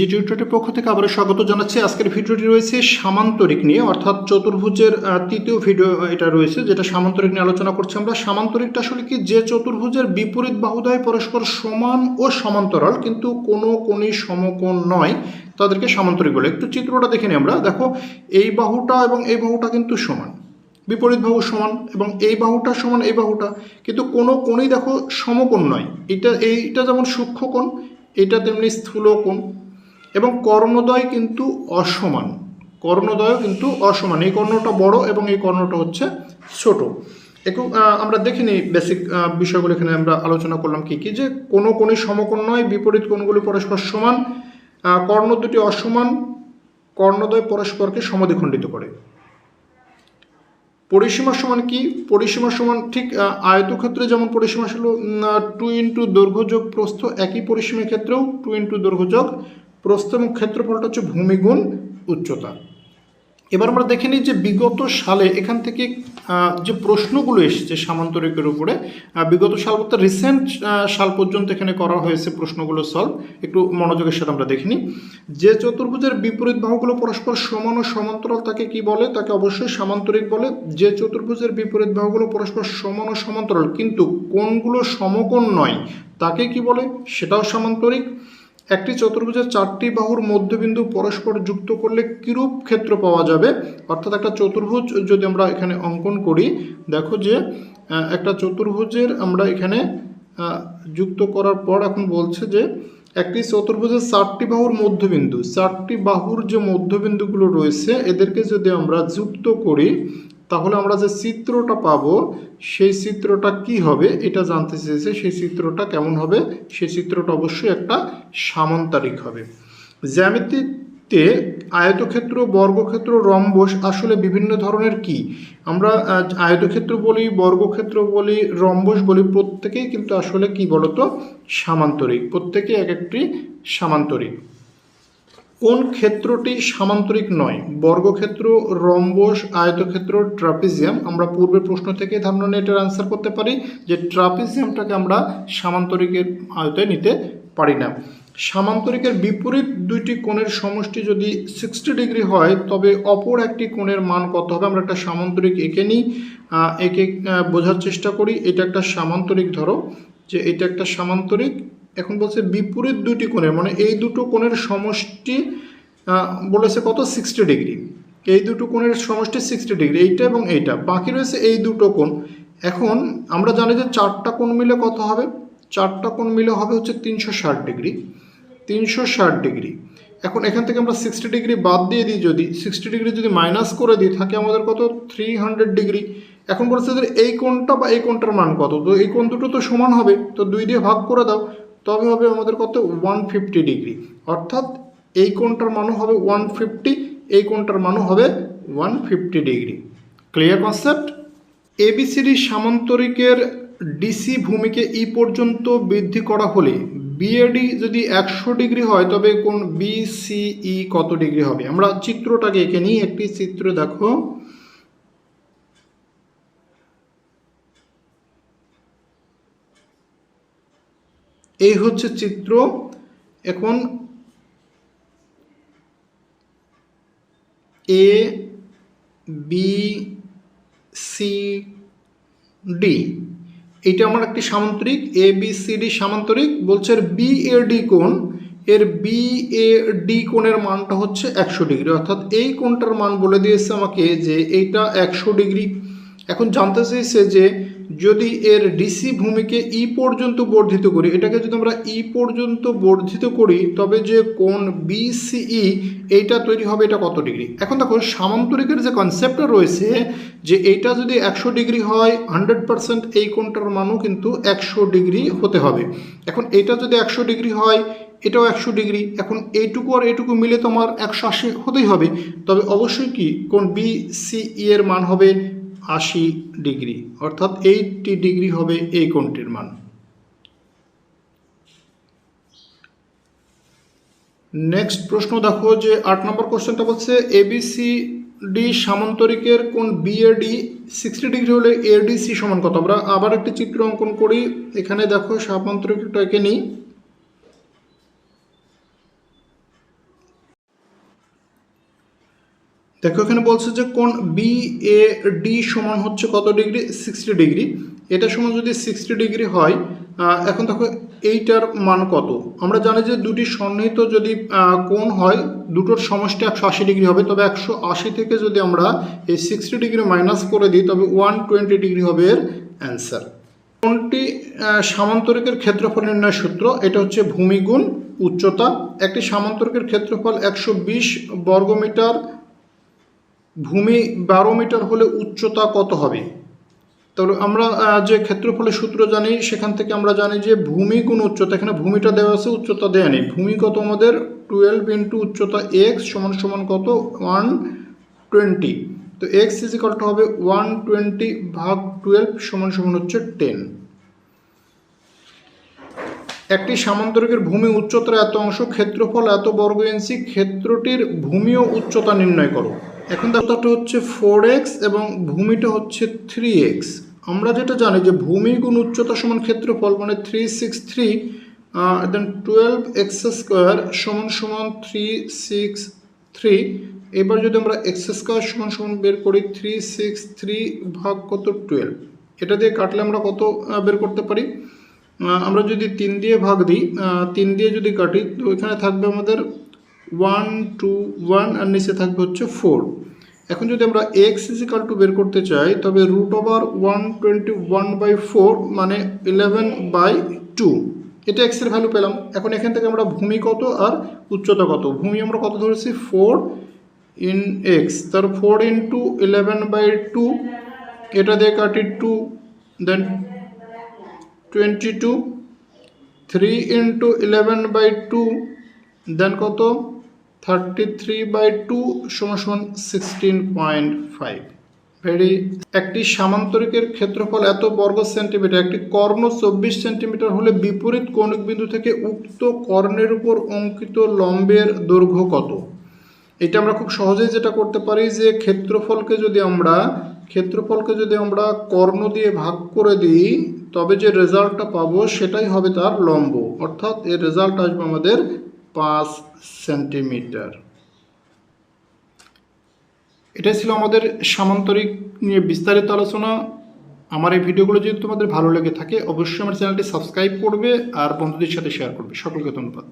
Easy টিউটোরিয়ালের পক্ষ থেকে আবারও স্বাগত জানাচ্ছি। আজকের ভিডিওটি রয়েছে সামান্তরিক নিয়ে, অর্থাৎ চতুর্ভুজের তৃতীয় ভিডিও এটা রয়েছে, যেটা সামান্তরিক নিয়ে আলোচনা করছি আমরা। সামান্তরিকটা আসলে কি যে চতুর্ভুজের বিপরীত বাহুদয় পরস্পর সমান ও সমান্তরাল, কিন্তু কোনো কোণই সমকোণ নয়, তাদেরকে সামান্তরিক বলে। একটু চিত্রটা দেখে নিই আমরা। দেখো, এই বাহুটা এবং এই বাহুটা কিন্তু সমান। বিপরীত বাহু সমান এবং এই বাহুটা সমান, এই বাহুটা। কিন্তু কোনো কোণই দেখো সমকোণ নয়। এটা, এইটা যেমন সূক্ষ্ম কোণ, এটা তেমনি স্থূল কোণ। এবং কর্ণদ্বয় কিন্তু অসমান। কর্ণদ্বয় কিন্তু অসমান। এই কর্ণটা বড় এবং এই কর্ণটা হচ্ছে ছোট। একটু আমরা দেখিনি বেসিক বিষয়গুলো এখানে আমরা আলোচনা করলাম কি কি, যে কোনো কোণই সমকোণ নয়, বিপরীত কোণগুলি পরস্পর সমান। কর্ণ দুটি অসমান, কর্ণদ্বয় পরস্পরকে সমদ্বিখণ্ডিত করে। পরিসীমা সমান কি? পরিসীমা সমান ঠিক আয়তক্ষেত্রে যেমন পরিসীমা ছিল টু ইন্টু দৈর্ঘ্যযোগ প্রস্থ একই পরিসীমার ক্ষেত্রেও টু ইন্টু দৈর্ঘ্য যোগ প্রস্থ এবং ক্ষেত্রফলটা হচ্ছে ভূমিগুণ উচ্চতা। এবার আমরা দেখে নিই যে বিগত সালে এখান থেকে যে প্রশ্নগুলো এসেছে সামান্তরিকের উপরে বিগত সাল বলতে রিসেন্ট সাল পর্যন্ত এখানে করা হয়েছে প্রশ্নগুলো সলভ একটু মনোযোগের সাথে আমরা দেখে নিই। যে চতুর্ভুজের বিপরীত বাহুগুলো পরস্পর সমান ও সমান্তরাল তাকে কি বলে? তাকে অবশ্যই সামান্তরিক বলে। যে চতুর্ভুজের বিপরীত বাহুগুলো পরস্পর সমান ও সমান্তরাল, কিন্তু কোনগুলো সমকোণ নয়, তাকে কি বলে? সেটাও সামান্তরিক। একটি চতুর্ভুজের চারটি বাহুর মধ্যবিন্দু পরস্পর যুক্ত করলে কিরূপ ক্ষেত্র পাওয়া যাবে? অর্থাৎ একটা চতুর্ভুজ যদি আমরা এখানে অঙ্কন করি, দেখো যে একটা চতুর্ভুজের আমরা এখানে যুক্ত করার পর এখন বলছে যে, একটি চতুর্ভুজের চারটি বাহুর মধ্যবিন্দু, চারটি বাহুর যে মধ্যবিন্দুগুলো রয়েছে, এদেরকে যদি আমরা যুক্ত করি তাহলে আমরা যে চিত্রটা পাব, সেই চিত্রটা কি হবে? এটা জানতে চেয়েছে, সেই চিত্রটা কেমন হবে? সেই চিত্রটা অবশ্যই একটা সামান্তরিক হবে। জ্যামিতিতে আয়তক্ষেত্র, বর্গক্ষেত্র, রম্বস আসলে বিভিন্ন ধরনের কি? আমরা আয়তক্ষেত্র বলি, বর্গক্ষেত্র বলি, রম্বস বলি, প্রত্যেকেই কিন্তু আসলে কি বলতো? সামান্তরিক, প্রত্যেকেই এক একটি সামান্তরিক। কোন ক্ষেত্রটি সামান্তরিক নয়? বর্গক্ষেত্র, রম্বস, আয়তক্ষেত্র, ট্রাপিজিয়াম। আমরা পূর্বের প্রশ্ন থেকে ধারণা নিয়ে এটার আনসার করতে পারি যে ট্রাপিজিয়ামটাকে আমরা সামান্তরিকের আয়তায় নিতে পারি না। সামান্তরিকের বিপরীত দুইটি কোণের সমষ্টি যদি সিক্সটি ডিগ্রি হয়, তবে অপর একটি কোণের মান কত হবে? আমরা একটা সামান্তরিক এঁকে নিই একে বোঝার চেষ্টা করি। এটা একটা সামান্তরিক ধরো, যে এটা একটা সামান্তরিক এখন বলছে বিপরীত দুটি কোণের মানে এই দুটো কোণের সমষ্টি বলেছে কত? সিক্সটি ডিগ্রি এই দুটো কোণের সমষ্টি সিক্সটি ডিগ্রি এইটা এবং এইটা। বাকি রয়েছে এই দুটো কোণ। এখন আমরা জানি যে চারটা কোণ মিলে কত হবে? চারটা কোণ মিলে হবে হচ্ছে তিনশো ষাট ডিগ্রি তিনশো ষাট ডিগ্রি এখন এখান থেকে আমরা সিক্সটি ডিগ্রি বাদ দিয়ে দিই যদি সিক্সটি ডিগ্রি যদি মাইনাস করে দিই, থাকে আমাদের কত? থ্রি হান্ড্রেড ডিগ্রি এখন বলছে যে এই কোণটা বা এই কোণটার মান কত? তো এই কোণ দুটো তো সমান হবে, তো দুই দিয়ে ভাগ করে দাও। তবে হবে আমাদের কত? ওয়ান ফিফটি ডিগ্রি অর্থাৎ এই কোণটার মানও হবে ওয়ান ফিফটি এই কোণটার মানও হবে one fifty degree clear concept ABCD সামান্তরিকের DC ভূমিকে ই পর্যন্ত বৃদ্ধি করা হলে বিএডি যদি একশো ডিগ্রি হয়, তবে কোন বিসিই কত ডিগ্রি হবে? আমরা চিত্রটাকে এঁকে নিই। একটি চিত্র দেখো। এই হচ্ছে চিত্র। এখন এ বি সি ডি এইটা আমার একটি সামান্তরিক। এ বি সি ডি সামান্তরিক। বলছে বি এ ডি কোণ। এর বি এ ডি কোণের মানটা হচ্ছে একশো ডিগ্রি। অর্থাৎ এই কোণটার মান বলে দিয়েছে আমাকে যে এইটা একশো ডিগ্রি। এখন জানতে চাইছে যে যদি এর ডিসি ভূমিকে ই পর্যন্ত বর্ধিত করি, এটাকে যদি আমরা ই পর্যন্ত বর্ধিত করি, তবে যে কোণ বিসিই এইটা তৈরি হবে এটা কত ডিগ্রি? এখন দেখো, সামান্তরিকের যে কনসেপ্টটা রয়েছে, যে এইটা যদি একশো ডিগ্রি হয় হান্ড্রেড পার্সেন্ট এই কোণটার মানও কিন্তু একশো ডিগ্রি হতে হবে। এখন এইটা যদি একশো ডিগ্রি হয়, এটাও একশো ডিগ্রি। এখন এইটুকু আর এইটুকু মিলে তোমার একশো আশি হতেই হবে। তবে অবশ্যই কি কোন বি সি ই এর মান হবে আশি ডিগ্রি, অর্থাৎ এইটটি ডিগ্রি হবে এই কোণটির মান। নেক্সট প্রশ্ন দেখো যে আট নম্বর কোশ্চেনটা বলছে এবিসি ডি সামান্তরিকের কোন বিএডি সিক্সটি ডিগ্রি হলে এডিসি সমান কত? আমরা আবার একটি চিত্র অঙ্কন করি। এখানে দেখো সামান্তরিকটাকে নিই। দেখো এখানে বলছে যে কোন বি এ ডি সমান হচ্ছে কত ডিগ্রি? Sixty degree. এটা সমান যদি সিক্সটি ডিগ্রি হয় এখন দেখো এইটার মান কত? আমরা জানি যে দুটি সন্নিহিত যদি কোণ হয়, দুটোর সমষ্টি একশো আশি ডিগ্রি হবে। তবে একশো আশি থেকে যদি আমরা এই সিক্সটি ডিগ্রি মাইনাস করে দিই, তবে ওয়ান টোয়েন্টি ডিগ্রি হবে এর অ্যান্সার কোনটি সামান্তরিকের ক্ষেত্রফল নির্ণয় সূত্র? এটা হচ্ছে ভূমিগুণ উচ্চতা। একটি সামান্তরিকের ক্ষেত্রফল একশো বিশ বর্গমিটার ভূমি বারো মিটার হলে উচ্চতা কত হবে? তাহলে আমরা যে ক্ষেত্রফলের সূত্র জানি, সেখান থেকে আমরা জানি যে ভূমি কোন উচ্চতা, এখানে ভূমিটা দেওয়া আছে, উচ্চতা দেওয়া নেই। ভূমি কত আমাদের? টুয়েলভ ইন্টু উচ্চতা এক্স সমান সমান কত? ওয়ান টোয়েন্টি তো এক্স ইজিকালটা হবে ওয়ান টোয়েন্টি ভাগ টুয়েলভ সমান সমান হচ্ছে টেন একটি সামান্তরিকের ভূমি উচ্চতার এত অংশ, ক্ষেত্রফল এত বর্গ ইঞ্চি ক্ষেত্রটির ভূমি ও উচ্চতা নির্ণয় করো। এখন দায়িত্বটা হচ্ছে ফোর এক্স এবং ভূমিটা হচ্ছে থ্রি এক্স আমরা যেটা জানি যে ভূমি গুণ উচ্চতা সমান ক্ষেত্রফল মানে three six three then twelve X square সমান সমান থ্রি সিক্স থ্রি এবার যদি আমরা এক্স স্কোয়ার সমান সমান বের করি থ্রি সিক্স থ্রি ভাগ কত টুয়েলভ এটা দিয়ে কাটলে আমরা কত বের করতে পারি? আমরা যদি তিন দিয়ে ভাগ দিই তিন দিয়ে যদি কাটি, তো এখানে থাকবে আমাদের ওয়ান, টু, ওয়ান, আর নিচে থাকবে হচ্ছে ফোর। এখন যদি আমরা এক্স ইজিকাল টু বের করতে চাই, তবে root over one twenty one by four মানে ইলেভেন বাই টু এটা এক্সের ভ্যালু পেলাম। এখন এখান থেকে আমরা ভূমি কত আর উচ্চতা কত? ভূমি আমরা কত ধরেছি? ফোর ইন এক্স তার four into eleven by two এটা দিয়ে কাটি two then twenty two three into eleven by two then কত? থার্টি থ্রি বাই টু সমান সিক্সটিন পয়েন্ট ফাইভ ভেরি একটি সামান্তরিকের ক্ষেত্রফল এত বর্গ সেন্টিমিটার, একটি কর্ণ চব্বিশ সেন্টিমিটার হলে বিপরীত কৌণিক বিন্দু থেকে উক্ত কর্ণের উপর অঙ্কিত লম্বের দৈর্ঘ্য কত? এটা আমরা খুব সহজেই যেটা করতে পারি যে ক্ষেত্রফলকে যদি আমরা, ক্ষেত্রফলকে যদি আমরা কর্ণ দিয়ে ভাগ করে দিই, তবে যে রেজাল্টটা পাবো সেটাই হবে তার লম্ব। অর্থাৎ এর রেজাল্ট আসবে আমাদের পাঁচ সেন্টিমিটার। এটাই ছিল আমাদের সামান্তরিক নিয়ে বিস্তারিত আলোচনা। আমার এই ভিডিওগুলো যদি তোমাদের ভালো লেগে থাকে, অবশ্যই আমার চ্যানেলটি সাবস্ক্রাইব করবে আর বন্ধুদের সাথে শেয়ার করবে। সকলকে ধন্যবাদ।